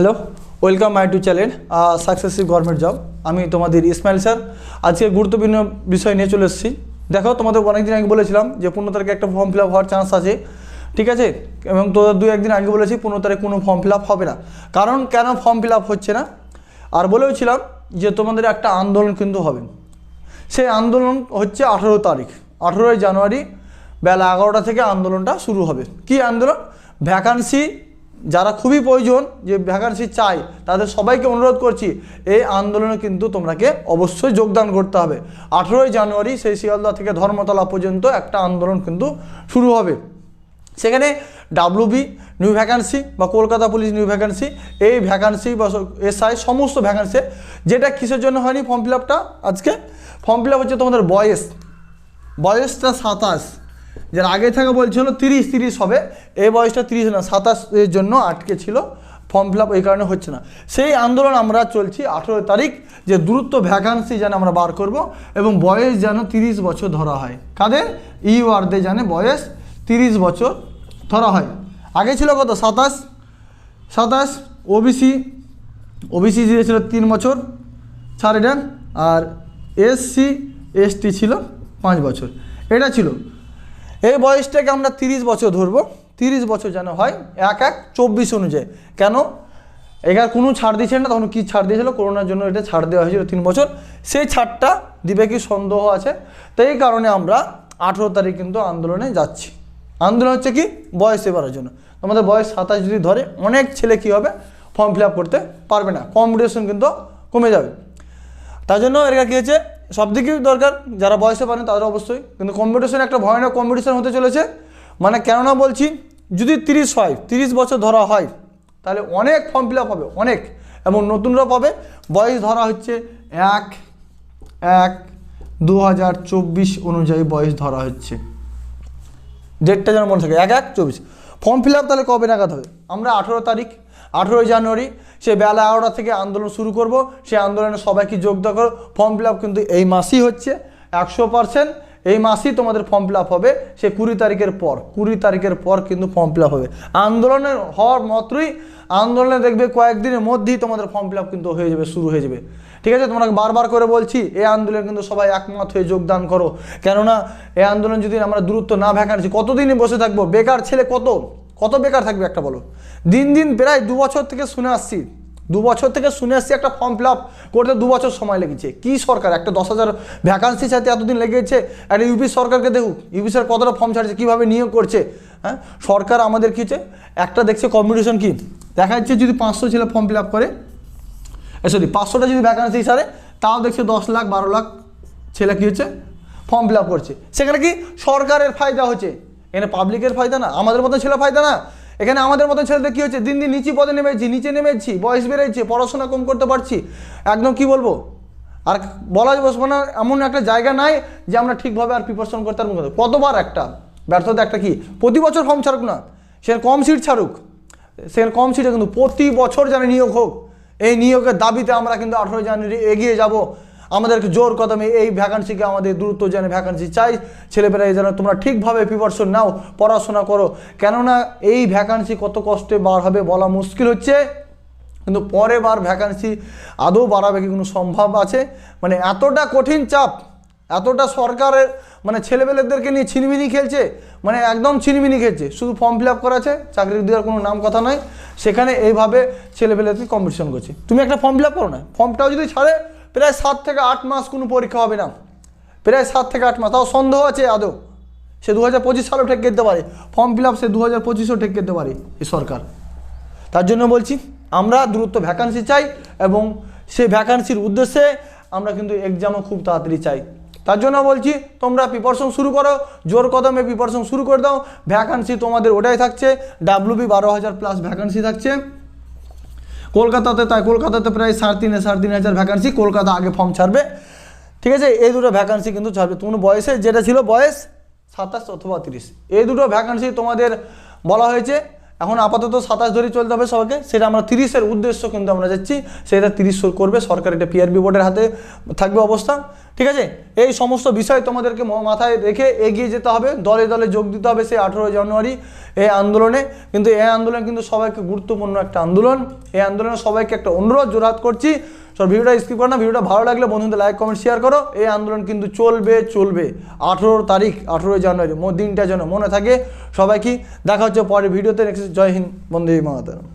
Hello welcome my to channel successive government job আমি তোমাদের Ismail sir আজকে গুরুত্বপূর্ণ বিষয় নিয়ে চলে এসেছি। দেখো তোমাদের অনেকদিন আগে বলেছিলাম যে পনেরো তারিখে একটা ফর্ম ফিল আপ হওয়ার চান্স আছে। ঠিক আছে? এবং তোদের দু একদিন আগে বলেছি পনেরো তারিখ কোনো ফর্ম ফিল আপ হবে না। কারণ কেন ফর্ম ফিল আপ হচ্ছে না? আর বলেওছিলাম যে তোমাদের একটা আন্দোলন কিন্তু হবে। সেই আন্দোলন হচ্ছে আঠেরো তারিখ। আঠেরোই জানুয়ারি বেলা এগারোটা থেকে আন্দোলনটা শুরু হবে। কি আন্দোলন? ভ্যাকান্সি যারা খুবই প্রয়োজন যে ভ্যাকান্সি চাই তাদের সবাইকে অনুরোধ করছি, এই আন্দোলনে কিন্তু তোমরাকে অবশ্যই যোগদান করতে হবে। আঠেরোই জানুয়ারি সেই শিয়ালদা থেকে ধর্মতলা পর্যন্ত একটা আন্দোলন কিন্তু শুরু হবে। সেখানে ডাব্লিউবি নিউ ভ্যাকান্সি বা কলকাতা পুলিশ নিউ ভ্যাকান্সি এই ভ্যাকান্সি বা এসআই সমস্ত ভ্যাকান্সি যেটা কিসের জন্য হয়নি ফর্ম ফিল আজকে ফর্ম ফিল হচ্ছে তোমাদের বয়স। বয়সটা সাতাশ। যার আগে থেকে বলছিল তিরিশ তিরিশ হবে। এই বয়সটা তিরিশ না, সাতাশ এর জন্য আটকে ছিল। ফর্ম ফিল এই কারণে হচ্ছে না। সেই আন্দোলন আমরা চলছি আঠেরো তারিখ, যে দ্রুত ভ্যাকান্সি যেন আমরা বার করব এবং বয়স যেন তিরিশ বছর ধরা হয়। কাদের? ই ইউআরদের জানে বয়স তিরিশ বছর ধরা হয়। আগে ছিল কত? সাতাশ। সাতাশ ওবিসি ওবিসি ছিল তিন বছর, ছাড় দেন আর এসসি এসটি ছিল পাঁচ বছর। এটা ছিল। এই বয়সটাকে আমরা তিরিশ বছর ধরবো। তিরিশ বছর যেন হয়, এক এক চব্বিশ অনুযায়ী। কেন? এখানে কোনো ছাড় দিচ্ছে না, তখন কী ছাড় দিয়েছিল? করোনার জন্য এটা ছাড় দেওয়া হয়েছিল তিন বছর। সেই ছাড়টা দিবে কি সন্দেহ আছে? তো এই কারণে আমরা আঠেরো তারিখ কিন্তু আন্দোলনে যাচ্ছি। আন্দোলন হচ্ছে কি? বয়স এবারের জন্য। তোমাদের বয়স সাতাশ যদি ধরে, অনেক ছেলে কী হবে? ফর্ম ফিল করতে পারবে না। কম্পিটিশন কিন্তু কমে যাবে। তার জন্য এর কী হচ্ছে সব দিকেই দরকার, যারা বয়সে পারেন তাদের অবশ্যই। কিন্তু কম্পিটিশন একটা ভয়ানক কম্পিটিশন হতে চলেছে। মানে কেননা বলছি, যদি তিরিশ হয়, তিরিশ বছর ধরা হয়, তাহলে অনেক ফর্ম ফিল হবে, অনেক। এবং নতুনরা পাবে। বয়স ধরা হচ্ছে এক এক দু অনুযায়ী বয়স ধরা হচ্ছে। ডেটটা যেন মনে থাকে, এক এক, চব্বিশ। ফর্ম ফিল আপ তাহলে কবে নাগাদ হবে? আমরা আঠেরো তারিখ আঠেরোই জানুয়ারি, সে বেলা এগারোটা থেকে আন্দোলন শুরু করব। সে আন্দোলনে সবাইকে যোগদান করো। ফর্ম ফিল কিন্তু এই মাসেই হচ্ছে। একশো পার্সেন্ট এই মাসেই তোমাদের ফর্ম ফিল হবে। সে কুড়ি তারিখের পর, কুড়ি তারিখের পর কিন্তু ফর্ম ফিল হবে। আন্দোলনের হওয়ার মাত্রই আন্দোলনে দেখবে কয়েকদিনের মধ্যেই তোমাদের ফর্ম ফিল কিন্তু হয়ে যাবে, শুরু হয়ে যাবে। ঠিক আছে? তোমাকে বারবার করে বলছি, এই আন্দোলনে কিন্তু সবাই একমত হয়ে যোগদান করো। কেননা, এই আন্দোলন যদি আমরা দূরত্ব না ভ্যাকান্সি কতদিনই বসে থাকব, বেকার ছেলে কত? কত বেকার থাকবে একটা বলো? দিন দিন প্রায় দু বছর থেকে শুনে আসছি। দু বছর থেকে শুনে আসছি একটা ফর্ম ফিল আপ করতে দু বছর সময় লেগেছে। কি সরকার? একটা দশ হাজার ভ্যাকান্সি সাথে এতদিন লেগেছে। একটা ইউপি সরকারকে দেখুক ইউপি সরকার কতটা ফর্ম ছাড়ছে, কীভাবে নিয়োগ করছে হ্যাঁ? সরকার আমাদের কী একটা দেখছে কম্পিটিশন কি? দেখা যাচ্ছে যদি পাঁচশো ছেলে ফর্ম ফিল আপ করে সরি পাঁচশোটা যদি ভ্যাকান্সি সারে তাও দেখছে দশ লাখ, বারো লাখ ছেলে কী হচ্ছে? ফর্ম ফিল আপ করছে। সেখানে কি সরকারের ফায়দা হচ্ছে? এখানে পাবলিকের ফায়দা না, আমাদের মতো ছেলে ফায়দা না। এখানে আমাদের মতো ছেলেদের কী হচ্ছে দিন দিন নিচু পদে নেমেছি, নিচে নেমেছি, বয়স বেড়েছে, পড়াশোনা কম করতে পারছি। একদম কি বলব? আর বলা বসবো না, এমন একটা জায়গা নাই যে আমরা ঠিকভাবে আর প্রিপারেশন করতে পারব। কতবার একটা, ব্যর্থতা একটা কি? প্রতি বছর ফর্ম ছাড়ুক না। সে কম সিট ছাড়ুক। সেখানে কম সিটে কিন্তু প্রতি বছর যেন নিয়োগ হোক, এই নিয়োগের দাবিতে আমরা কিন্তু আঠেরো জানুয়ারি এগিয়ে যাব। আমাদেরকে জোর কদমে এই ভ্যাকান্সিকে আমাদের দ্রুত যেন ভ্যাকান্সি চাই। ছেলেপেলেরা যেন তোমরা ঠিকভাবে প্রিপারেশন নাও, পড়াশোনা করো। কেননা এই ভ্যাকান্সি কত কষ্টে বার হবে বলা মুশকিল হচ্ছে। কিন্তু পরে বার ভ্যাকান্সি আদৌ বাড়াবে কি কোনো সম্ভব আছে? মানে এতটা কঠিন চাপ, এতটা সরকারের মানে ছেলেপেলেদেরকে নিয়ে ছিনিমিনি খেলছে মানে একদম ছিনিমিনি খেলছে। শুধু ফর্ম ফিল আপ করা আছে চাকরি দেওয়ার কোনো নাম কথা নয়। সেখানে এইভাবে ছেলেপেলেদের কম্পিটিশন করছে। তুমি একটা ফর্ম ফিল আপ করো না। ফর্মটাও যদি ছাড়ে প্রায় সাত থেকে আট মাস কোনো পরীক্ষা হবে না। প্রায় সাত থেকে আট মাস। তাও সন্দেহ আছে আদৌ? সে দু হাজার পঁচিশ সালেও ঠেক দিতে পারে। ফর্ম ফিল আপ সে দু হাজার পঁচিশেও ঠেক দিতে পারে এই সরকার। তার জন্য বলছি, আমরা দ্রুত ভ্যাকান্সি চাই এবং সেই ভ্যাকান্সির উদ্দেশ্যে আমরা কিন্তু এক্সামও খুব তাড়াতাড়ি চাই। তার জন্য বলছি, তোমরা প্রিপারেশন শুরু করো, জোর কদমে প্রিপারেশন শুরু করে দাও। ভ্যাকান্সি তোমাদের ওটাই থাকছে। ডাব্লিউবি বারো হাজার প্লাস ভ্যাকান্সি থাকছে। কলকাতাতে তাই, কলকাতাতে প্রায় সাড়ে তিন সাড়ে তিন হাজার ভ্যাকান্সি কলকাতা আগে ফর্ম ছাড়বে। ঠিক আছে? এই দুটো ভ্যাকান্সি কিন্তু ছাড়বে। তোমার বয়সে যেটা ছিল বয়স, সাতাশ অথবা তিরিশ। এই দুটো ভ্যাকান্সি তোমাদের বলা হয়েছে। এখন আপাতত সাতাশ ধরে চলতে হবে সবাইকে। সেটা আমরা তিরিশের উদ্দেশ্য কিন্তু আমরা যাচ্ছি। সেটা তিরিশ করবে। সরকার এটা পিআরবি বোর্ডের হাতে থাকবে অবস্থা। ঠিক আছে? এই সমস্ত বিষয় তোমাদেরকে মাথায় রেখে এগিয়ে যেতে হবে। দলে দলে যোগ দিতে হবে সেই আঠেরোই জানুয়ারি এই আন্দোলনে। কিন্তু এই আন্দোলন কিন্তু সবাইকে গুরুত্বপূর্ণ একটা আন্দোলন। এই আন্দোলনে সবাইকে একটা অনুরোধ জোরহাত করছি। সব ভিডিওটা স্কিপ করো না, ভিডিওটা ভালো লাগলে বন্ধুদের লাইক কমেন্ট শেয়ার করো। এই আন্দোলন কিন্তু চলবে চলবে। আঠেরো তারিখ, আঠেরোই জানুয়ারি দিনটা যেন মনে থাকে সবাই কি দেখা হচ্ছে পরের ভিডিওতে। নেক্সট, জয় হিন্দ, বন্দে মাতারম।